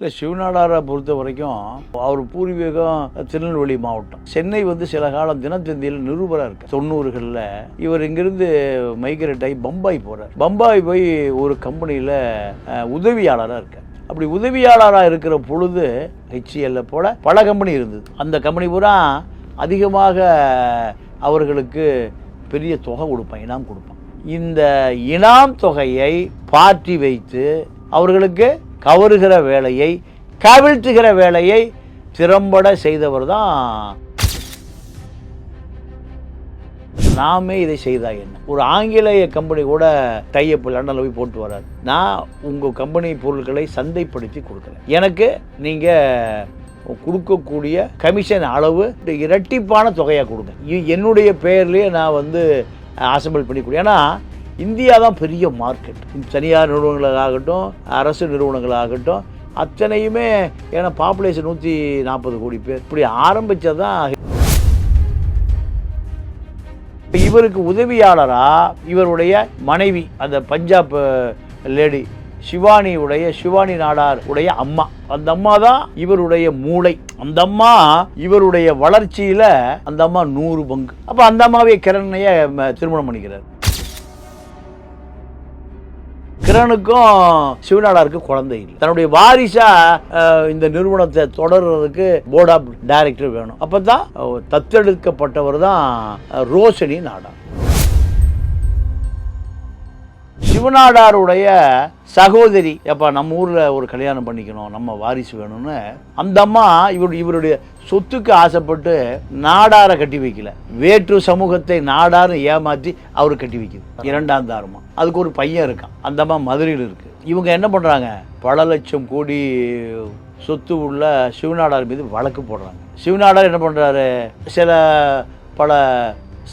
இல்லை சிவநாடாரை பொறுத்த வரைக்கும் அவர் பூர்வீகம் திருநெல்வேலி மாவட்டம். சென்னை வந்து சில காலம் தினத்தந்தியில் நிருபராக இருக்கு தொண்ணூறுகளில் இவர் இங்கிருந்து மைக்ரேட் ஆகி பம்பாய் போகிறார் பம்பாய் போய் ஒரு கம்பெனியில் உதவியாளராக இருக்கார். அப்படி உதவியாளராக இருக்கிற பொழுது ஹெச்சிஎல்ல போல பல கம்பெனி இருந்தது. அந்த கம்பெனி பூரா அதிகமாக அவர்களுக்கு பெரிய தொகை கொடுப்பான் இனாம் கொடுப்பான். இந்த இனாம் தொகையை பார்ட்டி வைத்து அவர்களுக்கு கவருகிற வேலையை கவிழ்த்துகிற வேலையை திறம்பட செய்தவர் தான். நாமே இதை செய்தா என்ன? ஒரு ஆங்கிலேய கம்பெனி கூட டைப் லண்டனில் போய் போட்டு வராது நான் உங்கள் கம்பெனி பொருட்களை சந்தைப்படுத்தி கொடுக்குறேன். எனக்கு நீங்கள் கொடுக்கக்கூடிய கமிஷன் அளவு இரட்டிப்பான தொகையாக கொடுங்க. இது என்னுடைய பெயர்லேயே நான் வந்து அசம்பிள் பண்ணி ஏன்னா இந்தியா தான் பெரிய மார்க்கெட் தனியார் நிறுவனங்களாகட்டும் அரசு நிறுவனங்களாகட்டும் அத்தனையுமே ஏன்னா பாப்புலேஷன் நூற்றி நாற்பது கோடி பேர். இப்படி ஆரம்பித்ததான் இவருக்கு உதவியாளராக இவருடைய மனைவி அந்த பஞ்சாப் லேடி சிவானியுடைய சிவானி நாடார் உடைய அம்மா. அந்த அம்மா தான் இவருடைய மூளை. அந்த அம்மா இவருடைய வளர்ச்சியில் அந்த அம்மா நூறு பங்கு. அப்போ அந்த அம்மாவே கிரண்ணைய ம, திருமணம் பண்ணிக்கிறார். கிரணுக்கும் சிவநாடாருக்கும் குழந்தை இல்லை. தன்னுடைய வாரிசா இந்த நிறுவனத்தை தொடர்றதுக்கு போர்ட் ஆஃப் டைரக்டர் வேணும். அப்பதான் தத்தெடுக்கப்பட்டவர் தான் ரோஷனி ரோஷினி சிவநாடாருடைய சகோதரி எப்பா நம்ம ஊரில் ஒரு கல்யாணம் பண்ணிக்கணும் நம்ம வாரிசு வேணும்னு. அந்த அம்மா இவர் இவருடைய சொத்துக்கு ஆசைப்பட்டு நாடாரை கட்டி வைக்கல. வேற்று சமூகத்தை நாடாரு ஏமாற்றி அவர் கட்டி வைக்குது. இரண்டாம் தாரமா. அதுக்கு ஒரு பையன் இருக்கான். அந்த அம்மா மதுரையில் இருக்குது இவங்க என்ன பண்ணுறாங்க பல லட்சம் கோடி சொத்து உள்ள சிவநாடார் மீது வழக்கு போடுறாங்க. சிவநாடார் என்ன பண்ணுறாரு சில பல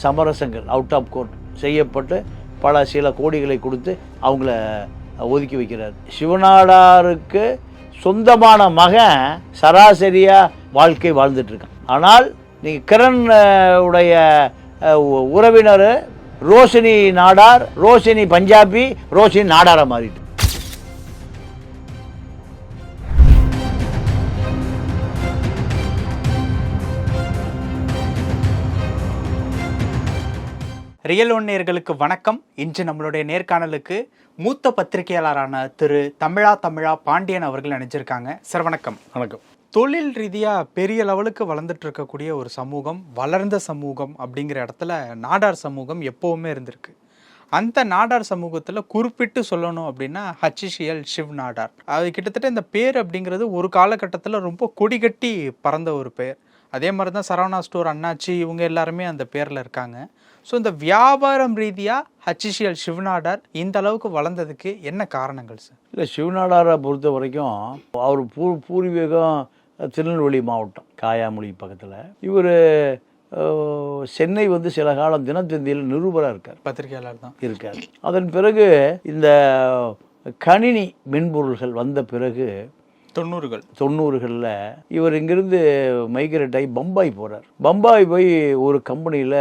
சமரசங்கள் அவுட் ஆஃப் கோர்ட் செய்யப்பட்டு பல சில கோடிகளை கொடுத்து அவங்கள ஒதுக்கி வைக்கிறார். சிவநாடாருக்கு சொந்தமான மகன் சராசரியாக வாழ்க்கை வாழ்ந்துட்டுருக்கான். ஆனால் நீங்கள் கிரண் உடைய உ- உறவினர் ரோஷினி நாடார் ரோஷினி பஞ்சாபி ரோஷினி நாடாராக மாறிட்டு ரியல் ஒன் நேயர்களுக்கு வணக்கம். இன்று நம்மளுடைய நேர்காணலுக்கு மூத்த பத்திரிகையாளரான திரு தமிழா தமிழா பாண்டியன் அவர்கள் நினைச்சிருக்காங்க சார் வணக்கம். வணக்கம். தொழில் ரீதியாக பெரிய லெவலுக்கு வளர்ந்துட்டு இருக்கக்கூடிய ஒரு சமூகம் வளர்ந்த சமூகம் அப்படிங்கிற இடத்துல நாடார் சமூகம் எப்போவுமே இருந்திருக்கு. அந்த நாடார் சமூகத்தில் குறிப்பிட்டு சொல்லணும் அப்படின்னா ஹச்சிஷியல் ஷிவ் நாடார் அது கிட்டத்தட்ட இந்த பேர் அப்படிங்கிறது ஒரு காலகட்டத்தில் ரொம்ப கொடிகட்டி பறந்த ஒரு பெயர் அதே மாதிரி தான் சரவணா ஸ்டோர் அண்ணாச்சி இவங்க எல்லாருமே அந்த பேரில் இருக்காங்க. ஸோ இந்த வியாபாரம் ரீதியாக ஹச்சிஷியல் சிவநாடார் இந்த அளவுக்கு வளர்ந்ததுக்கு என்ன காரணங்கள் சார் இல்லை சிவநாடாரை பொறுத்த வரைக்கும் அவர் பூ பூர்வீகம் திருநெல்வேலி மாவட்டம் காயாமொழி பக்கத்தில். இவர் சென்னை வந்து சில காலம் தினத்தந்தியில் நிருபராக இருக்கார். பத்திரிகையாளர் தான். இருக்கார். அதன் பிறகு இந்த கணினி மென்பொருள்கள் வந்த பிறகு தொண்ணூறுகள். தொண்ணூறுகளில் இவர் இங்கிருந்து மைக்ரேட் ஆகி பம்பாய் போகிறார் பம்பாய் போய் ஒரு கம்பெனியில்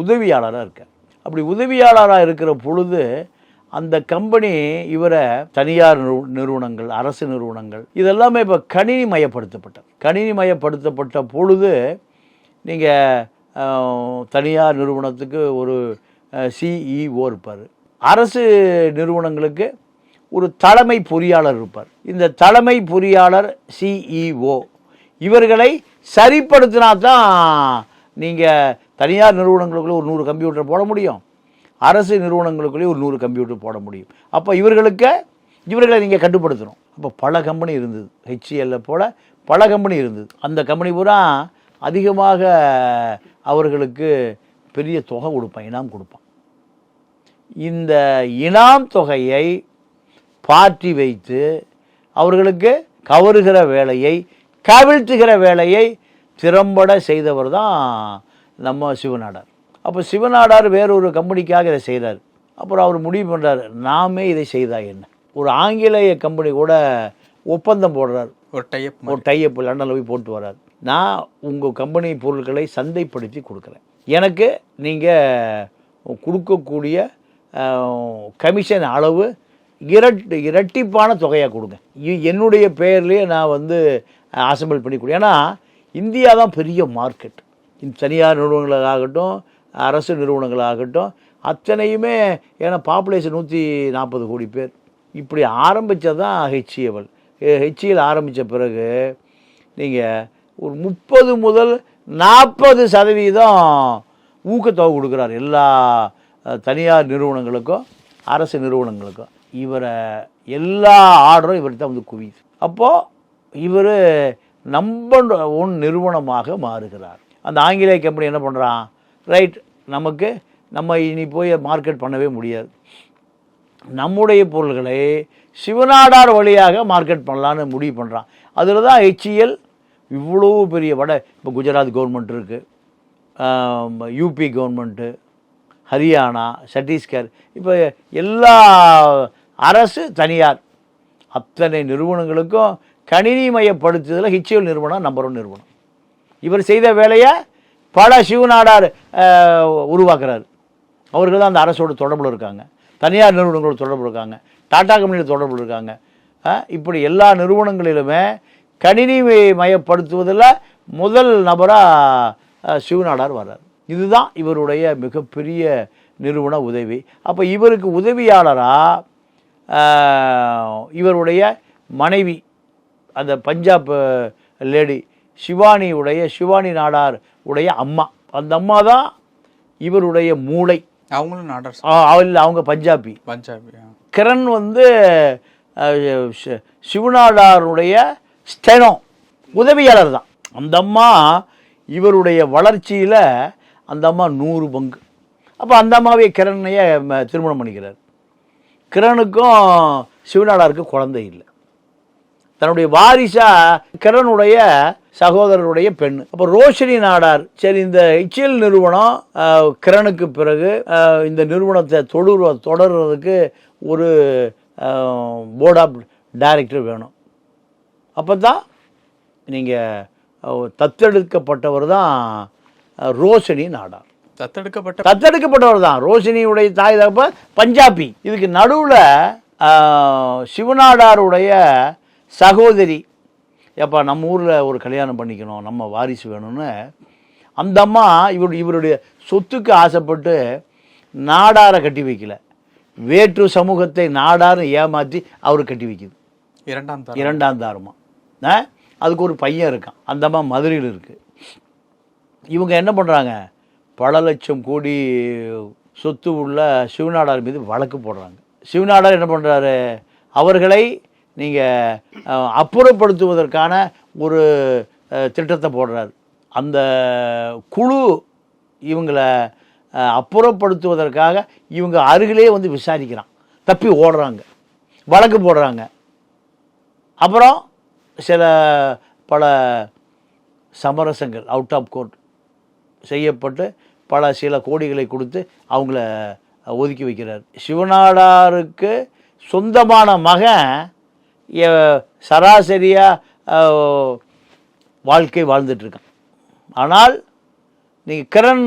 உதவியாளராக இருக்கார் அப்படி உதவியாளராக இருக்கிற பொழுது அந்த கம்பெனி இவரை தனியார் நிறுவனங்கள் அரசு நிறுவனங்கள் இதெல்லாமே இப்போ கணினி மயப்படுத்தப்பட்டது. கணினி மயப்படுத்தப்பட்ட பொழுது நீங்கள் தனியார் நிறுவனத்துக்கு ஒரு சிஇஓ இருப்பார். அரசு நிறுவனங்களுக்கு ஒரு தலைமை பொறியாளர் இருப்பார். இந்த தலைமை பொறியாளர் சிஇஓ இவர்களை சரிப்படுத்தினா தான் நீங்கள் தனியார் நிறுவனங்களுக்குள்ளே ஒரு நூறு கம்ப்யூட்டர் போட முடியும். அரசு நிறுவனங்களுக்குள்ளே ஒரு நூறு கம்ப்யூட்டர் போட முடியும். அப்போ இவர்களுக்கு இவர்களை நீங்கள் கட்டுப்படுத்தணும். அப்போ பல கம்பெனி இருந்தது. ஹெச்இஎல்ல போல் பல கம்பெனி இருந்தது. அந்த கம்பெனி பூரா அதிகமாக அவர்களுக்கு பெரிய தொகை கொடுப்பான். இனாம் கொடுப்பான். இந்த இனாம் தொகையை பார்ட்டி வைத்து அவர்களுக்கு கவருகிற வேலையை கவிழ்த்துகிற வேலையை திறம்பட செய்தவர் தான் நம்ம சிவநாடார். அப்போ சிவநாடார் வேறொரு கம்பெனிக்காக இதை செய்கிறார் அப்புறம் அவர் முடிவு பண்ணுறாரு நாமே இதை செய்தா என்ன? ஒரு ஆங்கிலேய கம்பெனி கூட ஒப்பந்தம் போடுறார். ஒரு டைப் ஒரு டைப் லண்டனில் போய் போட்டு வரார் நான் உங்கள் கம்பெனி பொருட்களை சந்தைப்படுத்தி கொடுக்குறேன். எனக்கு நீங்கள் கொடுக்கக்கூடிய கமிஷன் அளவு இரட்டு இரட்டிப்பான தொகையாக கொடுங்க. என்னுடைய பெயர்லேயே நான் வந்து அசம்பிள் பண்ணி கொடு ஏன்னா இந்தியா தான் பெரிய மார்க்கெட். இந்த தனியார் நிறுவனங்களாகட்டும் அரசு நிறுவனங்களாகட்டும் அத்தனையுமே ஏன்னா பாப்புலேஷன் நூற்றி நாற்பது கோடி பேர். இப்படி ஆரம்பித்தது தான் ஹெச்இஎல் ஹெச்இஎல் ஆரம்பித்த பிறகு நீங்கள் ஒரு முப்பது முதல் நாற்பது சதவீதம் ஊக்கத்தொகை கொடுக்குறாரு எல்லா தனியார் நிறுவனங்களுக்கும் அரசு நிறுவனங்களுக்கும். இவரை எல்லா ஆர்டரும் இவர்கிட்ட வந்து குவியுது. அப்போது இவர் நம்ம ஒன் நிறுவனமாக மாறுகிறார். அந்த ஆங்கிலேய கம்பெனி என்ன பண்ணுறான் ரைட் நமக்கு நம்ம இனி போய் மார்க்கெட் பண்ணவே முடியாது. நம்முடைய பொருள்களை சிவநாடார் வழியாக மார்க்கெட் பண்ணலான்னு முடிவு பண்ணுறான் அதில் தான் ஹெச்இஎல் இவ்வளோ பெரிய வட இப்போ குஜராத் கவர்மெண்ட் இருக்குது யூபி கவர்மெண்ட்டு ஹரியானா சத்தீஸ்கர் இப்போ எல்லா அரசு தனியார். அத்தனை நிறுவனங்களுக்கும் கணினிமயப்படுத்துதலில் ஹெச்எல் நிறுவனம் நம்பர் ஒன் நிறுவனம். இவர் செய்த வேலையை பல சிவநாடார் உருவாக்குறாரு. அவர்கள் தான் அந்த அரசோட தொடர்பில் இருக்காங்க. தனியார் நிறுவனங்களோட தொடர்பு இருக்காங்க. டாடா கம்பெனியில் தொடர்பு இருக்காங்க. இப்படி எல்லா நிறுவனங்களிலுமே கணினி மயப்படுத்துவதில் முதல் நபராக சிவநாடார் வர்றார். இதுதான் இவருடைய மிகப்பெரிய நிறுவன உதவி. அப்போ இவருக்கு உதவியாளராக இவருடைய மனைவி அந்த பஞ்சாப் லேடி சிவானியுடைய சிவானி நாடார் உடைய அம்மா. அந்த அம்மா தான் இவருடைய மூளை. அவங்களும் நாடார் அவ- அவங்க பஞ்சாபி. பஞ்சாபி. கிரண் வந்து சிவநாடாருடைய ஸ்டெனோ உதவியாளர் தான். அந்த அம்மா இவருடைய வளர்ச்சியில் அந்த அம்மா நூறு பங்கு. அப்போ அந்த அம்மாவை கிரணையை திருமணம் பண்ணிக்கிறார். கிரணுக்கும் சிவநாடாருக்கும் குழந்தை இல்லை. தன்னுடைய வாரிசா கிரணுடைய சகோதரருடைய பெண். அப்போ ரோஷினி நாடார். சரி இந்த ஹெச்எல் நிறுவனம் கிரணுக்கு பிறகு இந்த நிறுவனத்தை தொடர் தொடர்றதுக்கு ஒரு போர்ட் ஆஃப் டைரக்டர் வேணும். அப்போ தான் நீங்கள் தத்தெடுக்கப்பட்டவர் தான் ரோஷினி நாடார். தத்தெடுக்கப்பட்ட தத்தெடுக்கப்பட்டவர் தான் ரோஷினியுடைய தாய் தகப்ப பஞ்சாபி. இதுக்கு நடுவில் சிவநாடாருடைய சகோதரி எப்பா நம்ம ஊரில் ஒரு கல்யாணம் பண்ணிக்கணும் நம்ம வாரிசு வேணும்னு அந்த அம்மா இவர் இவருடைய சொத்துக்கு ஆசைப்பட்டு நாடாரை கட்டி வைக்கல. வேற்று சமூகத்தை நாடாரை ஏமாற்றி அவர் கட்டி வைக்குது. இரண்டாம் தரம். இரண்டாம் தாரமா? அதுக்கு ஒரு பையன் இருக்கான். அந்த அம்மா மதுரையில் இருக்கு. இவங்க என்ன பண்ணுறாங்க பல லட்சம் கோடி சொத்து உள்ள சிவநாடார் மீது வழக்கு போடுறாங்க. சிவநாடார் என்ன பண்ணுறாரு அவர்களை நீங்கள் அப்புறப்படுத்துவதற்கான ஒரு திட்டத்தை போடுறார். அந்த குழு இவங்களை அப்புறப்படுத்துவதற்காக இவங்க அருகிலே வந்து விசாரிக்கிறான். தப்பி ஓடுறாங்க. வழக்கு போடுறாங்க. அப்புறம் சில பல சமரசங்கள் அவுட் ஆஃப் கோர்ட் செய்யப்பட்டு பல சில கோடிகளை கொடுத்து அவங்கள ஒதுக்கி வைக்கிறார். சிவநாடாருக்கு சொந்தமான மகன் சராசரியாக வாழ்க்கை வாழ்ந்துட்டுருக்கான் ஆனால் நீங்கள் கிரண்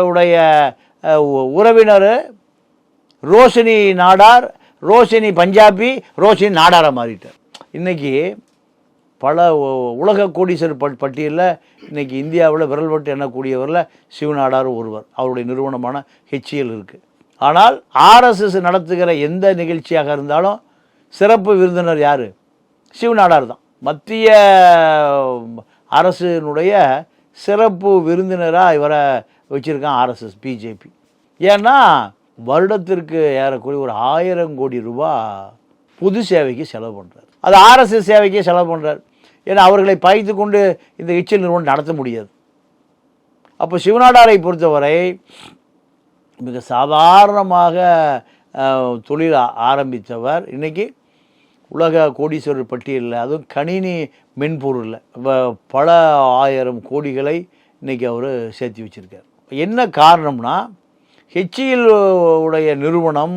உடைய உ- உறவினர் ரோஷினி நாடார் ரோஷினி பஞ்சாபி ரோஷினி நாடாரை மாறிட்டார். இன்றைக்கி பல உலக கோடீஸ்வரர் பட் பட்டியலில் இன்றைக்கி இந்தியாவில் விரல் விட்டு எண்ணக்கூடியவரில் சிவநாடார் ஒருவர். அவருடைய நிறுவனமான ஹெச்இஎல் இருக்குது ஆனால் ஆர்எஸ்எஸ் நடத்துகிற எந்த நிகழ்ச்சியாக இருந்தாலும் சிறப்பு விருந்தினர் யார்? சிவநாடார் தான். மத்திய அரசினுடைய சிறப்பு விருந்தினராக இவரை வச்சுருக்கான் ஆர்எஸ்எஸ் பிஜேபி ஏன்னா வருடத்திற்கு ஏறக்கூடிய ஒரு ஆயிரம் கோடி ரூபா பொது சேவைக்கு செலவு பண்ணுறார் அது ஆர்எஸ்எஸ் சேவைக்கே செலவு பண்ணுறார் ஏன்னா அவர்களை பாய்த்து கொண்டு இந்த எச்சில் நிறுவனம் நடத்த முடியாது. அப்போ சிவநாடாரை பொறுத்தவரை மிக சாதாரணமாக தொழில் ஆரம்பித்தவர் இன்றைக்கி உலக கோடீஸ்வரர் பட்டியலில் அதுவும் கணினி மென்பொருளில் பல ஆயிரம் கோடிகளை இன்றைக்கி அவர் சேர்த்து வச்சிருக்கார். என்ன காரணம்னா ஹெச்இஎல் உடைய நிறுவனம்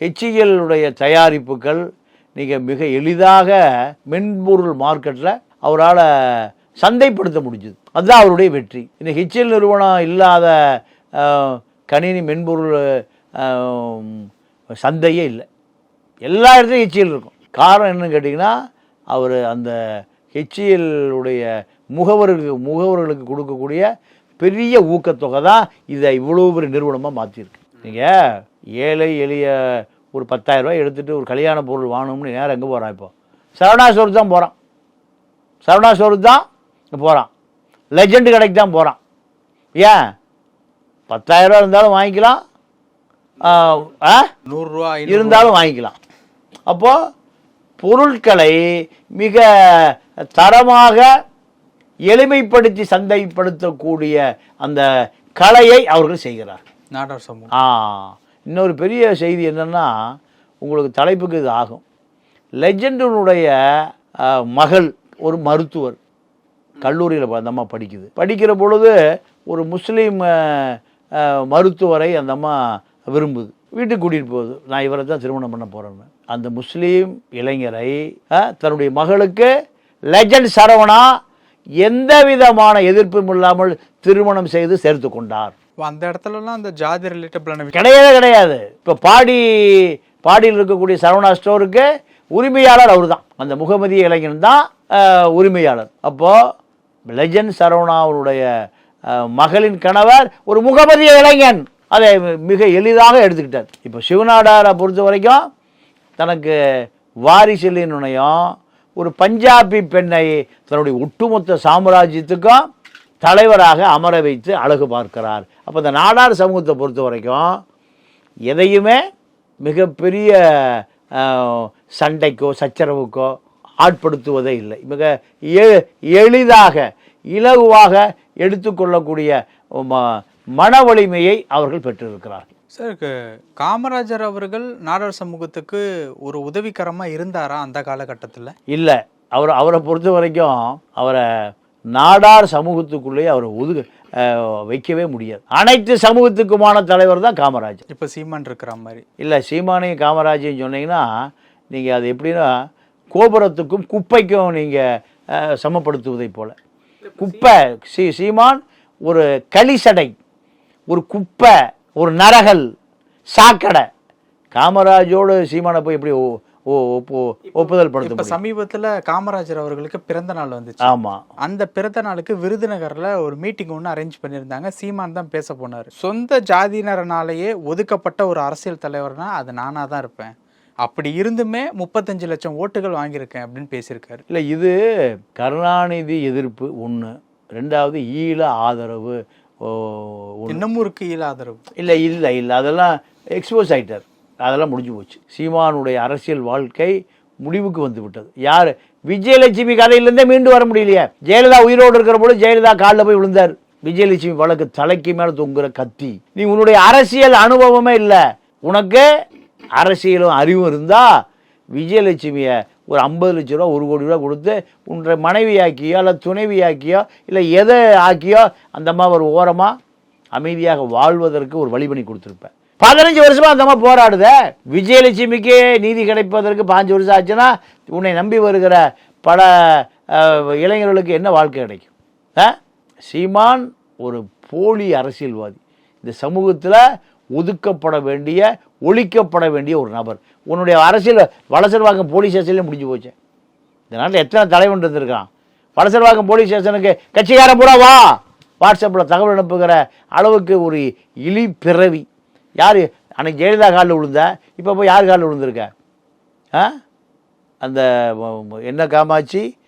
HCL உடைய தயாரிப்புகள் நீங்கள் மிக எளிதாக மென்பொருள் மார்க்கெட்டில் அவரால் சந்தைப்படுத்த முடிஞ்சுது. அதுதான் அவருடைய வெற்றி. இந்த ஹெச்எல் நிறுவனம் இல்லாத கணினி மென்பொருள் சந்தையே இல்லை. எல்லா இடத்துலையும் ஹெச்சிஎல் இருக்கும். காரணம் என்னன்னு கேட்டிங்கன்னா அவர் அந்த HCL உடைய முகவருக்கு முகவர்களுக்கு கொடுக்கக்கூடிய பெரிய ஊக்கத்தொகை தான் இதை இவ்வளோ பெரிய நிறுவனமாக மாற்றிருக்கு நீங்கள் ஏழை எளிய ஒரு 10000 ரூபாய் எடுத்துகிட்டு ஒரு கல்யாண பொருள் வாங்கணும்னு நேரம் எங்கே போகிறான் இப்போ? சரவணா ஸ்டோருக்கு தான் போகிறான் சரவணா ஸ்டோருக்கு தான் போகிறான் லெஜெண்ட் கடைக்கு தான் போகிறான் ஏன்? 10000 ரூபா இருந்தாலும் வாங்கிக்கலாம். நூறுரூவா இருந்தாலும் வாங்கிக்கலாம். அப்போது பொருட்களை மிக தரமாக எளிமைப்படுத்தி சந்தைப்படுத்தக்கூடிய அந்த கலையை அவர்கள் செய்கிறார். நாடார் சமூகம். ஆ இன்னொரு பெரிய செய்தி என்னன்னா உங்களுக்கு தலைப்புக்கு இது ஆகும். லெஜெண்டனுடைய மகள் ஒரு மருத்துவர் கல்லூரியில் அந்த அம்மா படிக்குது. படிக்கிற பொழுது ஒரு முஸ்லீம் மருத்துவரை அந்த அம்மா விரும்புது. வீட்டுக்கு கூட்டிகிட்டு போகுது. நான் இவரை தான் திருமணம் பண்ண போகிறேன்னு அந்த முஸ்லீம் இளைஞரை தன்னுடைய மகளுக்கு லெஜண்ட் சரவணா எந்த விதமான எதிர்ப்பும் இல்லாமல் திருமணம் செய்து சேர்த்து கொண்டார். அந்த இடத்துலலாம் அந்த ஜாதி ரிலேட்டபிளான கிடையவே கிடையாது. இப்போ பாடி பாடியில் இருக்கக்கூடிய சரவணா ஸ்டோருக்கு உரிமையாளர் அவர் தான் அந்த முகமதி இளைஞன் தான் உரிமையாளர். அப்போது லெஜண்ட் சரவணாவுடைய மகளின் கணவர் ஒரு முகமதிய இளைஞன். அதை மிக எளிதாக எடுத்துக்கிட்டார். இப்போ சிவநாடாரை பொறுத்த வரைக்கும் தனக்கு வாரிசிலினுனையும் ஒரு பஞ்சாபி பெண்ணை தன்னுடைய ஒட்டுமொத்த சாம்ராஜ்யத்துக்கும் தலைவராக அமர வைத்து அழகு பார்க்கிறார். அப்போ இந்த நாடார் சமூகத்தை பொறுத்த வரைக்கும் எதையுமே மிகப்பெரிய சண்டைக்கோ சச்சரவுக்கோ ஆட்படுத்துவதே இல்லை. மிக எ- எளிதாக இலகுவாக எடுத்துக்கொள்ளக்கூடிய ம- மன வலிமையை அவர்கள் பெற்றிருக்கிறார்கள். சார் காமராஜர் அவர்கள் நாடார் சமூகத்துக்கு ஒரு உதவிகரமா இருந்தாரா அந்த காலகட்டத்தில்? இல்லை. அவர் அவரை பொறுத்த வரைக்கும் அவரை நாடார் சமூகத்துக்குள்ளேயே அவரை ஒதுக்க வைக்கவே முடியாது. அனைத்து சமூகத்துக்குமான தலைவர் தான் காமராஜர். இப்போ சீமான் இருக்கிற மாதிரி. இல்லை சீமானையும் காமராஜையும் சொன்னீங்கன்னா நீங்கள் அது எப்படின்னா கோபுரத்துக்கும் குப்பைக்கும் நீங்கள் சமப்படுத்துவதை போல. குப்பை சீ சீமான் ஒரு களிசடை ஒரு குப்பை ஒரு நரகல் சாக்கடை. காமராஜோடு சீமானை போய் எப்படி ஒப்புதல் படுத்த சமீபத்துல காமராஜர் அவர்களுக்கு பிறந்த நாள் வந்துச்சு. ஆமாம் அந்த பிறந்த நாளுக்கு விருதுநகர்ல ஒரு மீட்டிங் ஒன்று அரேஞ்ச் பண்ணியிருந்தாங்க. சீமான் தான் பேச போனார். சொந்த ஜாதியினரனாலேயே ஒதுக்கப்பட்ட ஒரு அரசியல் தலைவர்னா அது நானா தான் இருப்பேன். அப்படி இருந்துமே முப்பத்தஞ்சு லட்சம் ஓட்டுகள் வாங்கியிருக்கேன் அப்படின்னு பேசியிருக்காரு. இல்லை இது கருணாநிதி எதிர்ப்பு ஒன்று ரெண்டாவது ஈழ ஆதரவு. இன்னமும் இருக்கு ஈழ ஆதரவு இல்லை இல்லை இல்லை. அதெல்லாம் எக்ஸ்போஸ் ஆயிட்டார். அதெல்லாம் முடிஞ்சு போச்சு. சீமானுடைய அரசியல் வாழ்க்கை முடிவுக்கு வந்து விட்டது. யார்? விஜயலட்சுமி கதையிலேருந்தே மீண்டு வர முடியலையே. ஜெயலலிதா உயிரோடு இருக்கிற போது ஜெயலலிதா காலில் போய் விழுந்தார். விஜயலட்சுமி வழக்கு தலைக்கு மேலே தொங்குற கத்தி. நீ உன்னுடைய அரசியல் அனுபவமே இல்லை. உனக்கு அரசியலும் அறிவும் இருந்தால் விஜயலட்சுமியை ஒரு ஐம்பது லட்ச ரூபா ஒரு கோடி ரூபா கொடுத்து உன்னை மனைவியாக்கியோ இல்லை துணைவியாக்கியோ இல்லை எதை ஆக்கியோ அந்த அம்மா ஒரு ஓரமாக அமைதியாக வாழ்வதற்கு ஒரு வழி பண்ணி கொடுத்துருப்பேன். பதினஞ்சு வருஷமாக அந்த அம்மா போராடுத. விஜயலட்சுமிக்கு நீதி கிடைப்பதற்கு பாஞ்சு வருஷம் ஆச்சுன்னா உன்னை நம்பி வருகிற பல இளைஞர்களுக்கு என்ன வாழ்க்கை கிடைக்கும்? ஆ? சீமான் ஒரு போலி அரசியல்வாதி. இந்த சமூகத்தில் ஒதுக்கப்பட வேண்டிய ஒழிக்கப்பட வேண்டிய ஒரு நபர். உன்னுடைய அரசியல் வளசர்வாக்கம் போலீஸ் ஸ்டேஷன்லேயே முடிஞ்சு போச்சு. இந்த நாட்டில் எத்தனை தலைவன் இருந்திருக்கான்? வளசர்வாக்கம் போலீஸ் ஸ்டேஷனுக்கு கட்சிக்காரன் பூரா வா. வாட்ஸ்அப்பில் தகவல் அனுப்புகிற அளவுக்கு ஒரு இழி பிறவி. யார்? அன்னைக்கு ஜெயலலிதா காலில் விழுந்த இப்போ போய் யார் காலில் விழுந்திருக்க? ஆ? அந்த என்ன காமாட்சி?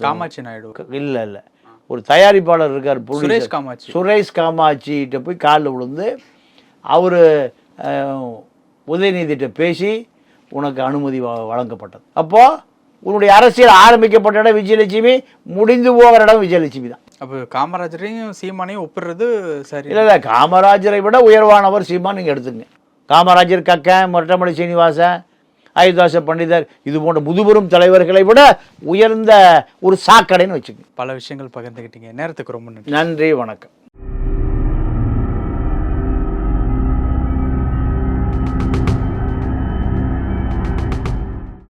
காமாட்சி நாயுடு. இல்லை இல்லை. ஒரு தயாரிப்பாளர் இருக்கார். சுரேஷ் காமாட்சி. சுரேஷ் காமாட்சிகிட்ட போய் காலில் விழுந்து அவர் உதயநிதிட்ட பேசி உனக்கு அனுமதி வழங்கப்பட்டது. அப்போது உன்னுடைய அரசியல் ஆரம்பிக்கப்பட்ட இடம் விஜயலட்சுமி முடிந்து போகிற இடம் விஜயலட்சுமி தான். அப்போ காமராஜரையும் சீமானையும் ஒப்பிடுறது சரி. இல்லை இல்லை காமராஜரை விட உயர்வானவர் சீமான் நீங்கள் எடுத்துங்க காமராஜர் கக்கன் மொட்டமலை சீனிவாசன் அயோத்தாச பண்டிதர் இது போன்ற முதுபெரும் தலைவர்களை விட உயர்ந்த ஒரு சாக்கடைன்னு வச்சுக்கோங்க. பல விஷயங்கள் பகிர்ந்துக்கிட்டீங்க நேரத்துக்கு ரொம்ப நன்றி. நன்றி வணக்கம்.